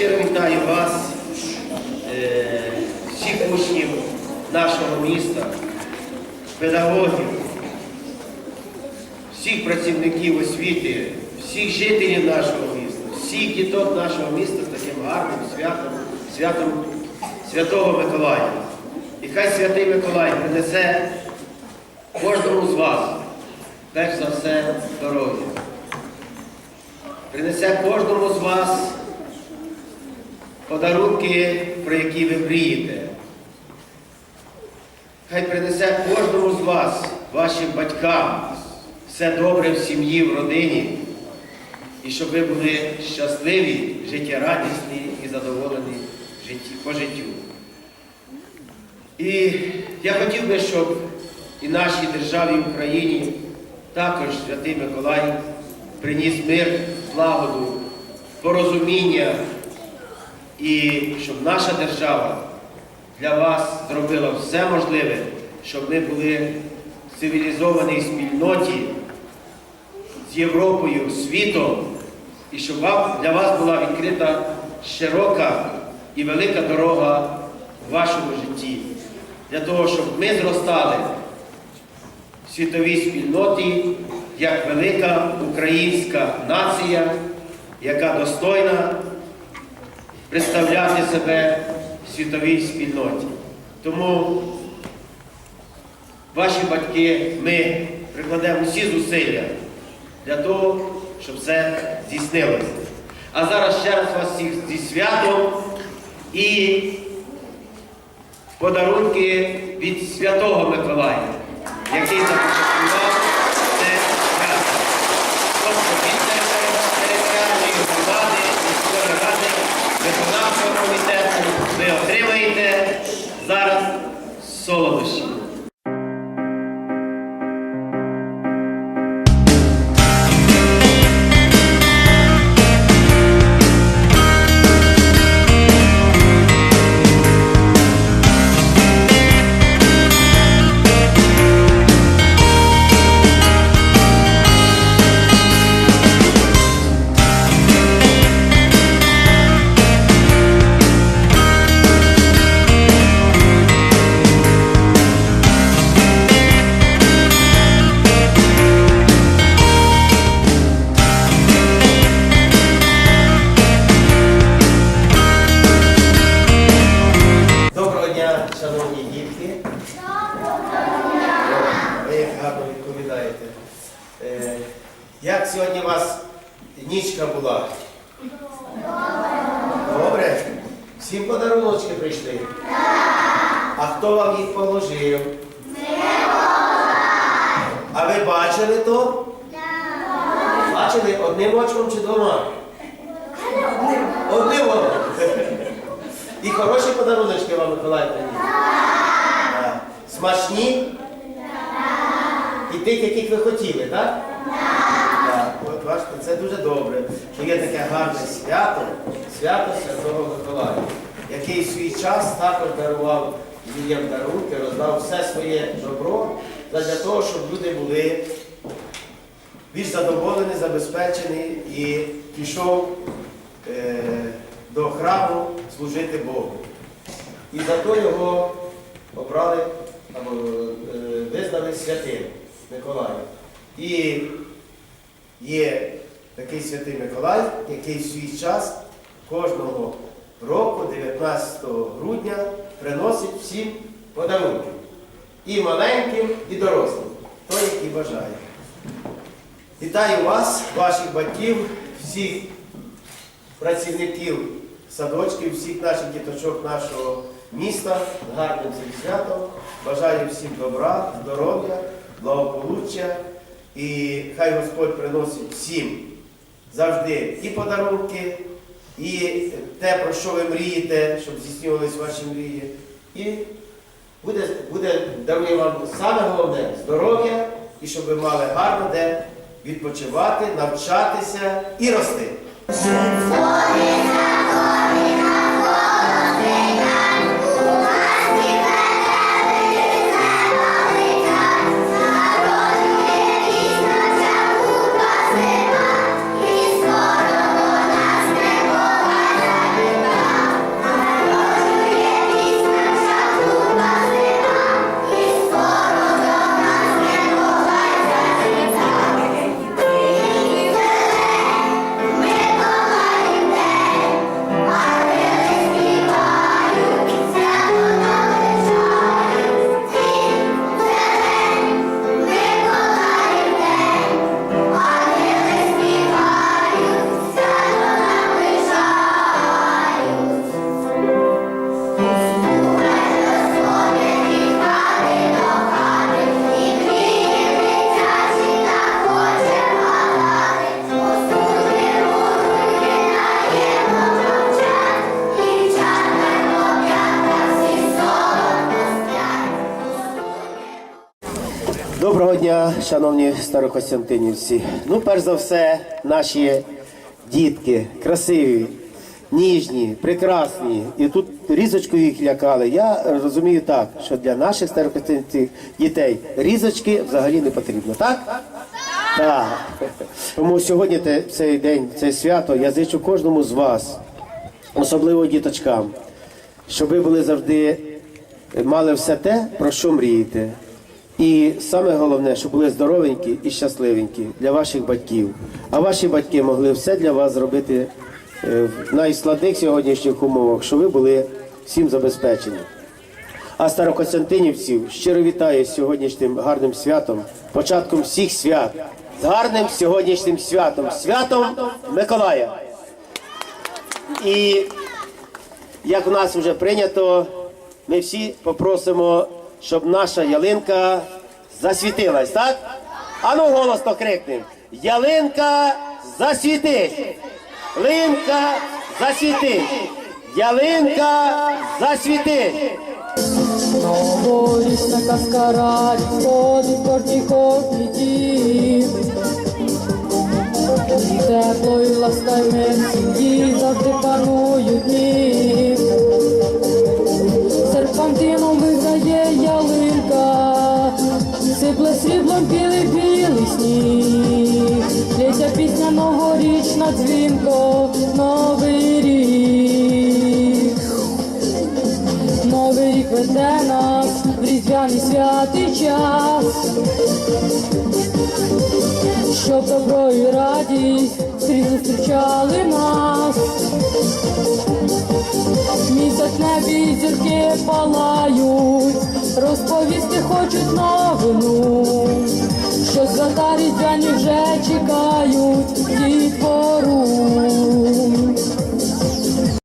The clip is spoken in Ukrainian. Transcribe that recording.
щиро вітаю вас, е, всіх учнів нашого міста, педагогів, всіх працівників освіти, всіх жителів нашого міста, всіх діток нашого міста з таким гарним святом, святом Святого Миколая. І хай Святий Миколай принесе кожному з вас, перш за все, здоров'я. Принесе кожному з вас подарунки, про які ви мрієте. Хай принесе кожному з вас, вашим батькам, все добре в сім'ї, в родині, і щоб ви були щасливі, життєрадісні і задоволені по життю. І я хотів би, щоб і нашій державі Україні також Святий Миколай приніс мир, злагоду, порозуміння, і щоб наша держава для вас зробила все можливе, щоб ми були в цивілізованій спільноті з Європою, світом, і щоб вам, для вас була відкрита широка і велика дорога в вашому житті, для того, щоб ми зростали в світовій спільноті як велика українська нація, яка достойна представляти себе в світовій спільноті. Тому ваші батьки, ми прикладемо всі зусилля для того, щоб це здійснилося. А зараз ще раз вас всіх зі святом і подарунки від Святого Миколая, який започаткував Solos. Сьогодні у вас нічка була? Добре? Всім подаруночки прийшли? А хто вам їх положив? А ви бачили то? Бачили одним очком чи двома? Одним оком. І хороші подаруночки вам Миколай приніс? Смачні? І тих, яких ви хотіли, так? Так. Бачите, це дуже добре, що є таке гарне свято, свято Святого Миколая, який в свій час також дарував людям дарунки, роздав все своє добро для того, щоб люди були більш задоволені, забезпечені і пішов е, до храму служити Богу. І зато його обрали або е, визнали святим Миколаєм. Є такий святий Миколай, який в свій час кожного року, 19 грудня, приносить всім подарунки. І маленьким, і дорослим, той, який бажає. Вітаю вас, ваших батьків, всіх працівників садочків, всіх наших діточок нашого міста гарним цим святом. Бажаю всім добра, здоров'я, благополуччя. І хай Господь приносить всім завжди і подарунки, і те, про що ви мрієте, щоб здійснювались ваші мрії. І буде, буде дарує вам саме головне здоров'я, і щоб ви мали гарно де відпочивати, навчатися і рости. Доброго дня, шановні старокостянтинівці. Ну, перш за все, наші дітки красиві, ніжні, прекрасні. І тут різочкою їх лякали. Я розумію так, що для наших старокостянтинівців дітей різочки взагалі не потрібно, так? Так. Тому сьогодні цей день, це свято, я зичу кожному з вас, особливо діточкам, щоб ви були завжди мали все те, про що мрієте. І саме головне, щоб були здоровенькі і щасливенькі для ваших батьків. А ваші батьки могли все для вас зробити е, в найскладних сьогоднішніх умовах, щоб ви були всім забезпечені. А старокостянтинівців щиро вітаю з сьогоднішнім гарним святом, початком всіх свят, з гарним сьогоднішнім святом, святом Миколая. І як у нас вже прийнято, ми всі попросимо, щоб наша ялинка засвітилась, так? Ану голосно крикнемо. Ялинка засвітись! Линка засвітись! Ялинка засвітись! Новорічна казка радість ходить кожній кожній дім. Тепло і ласкаве сім'ї завжди панують дні. Нас в різдвяний святий час, щоб добро і радість скрізь зустрічали нас. Місяць небі зірки палають, розповісти хочуть новину, що свята різдвяні вже чекають дітвору.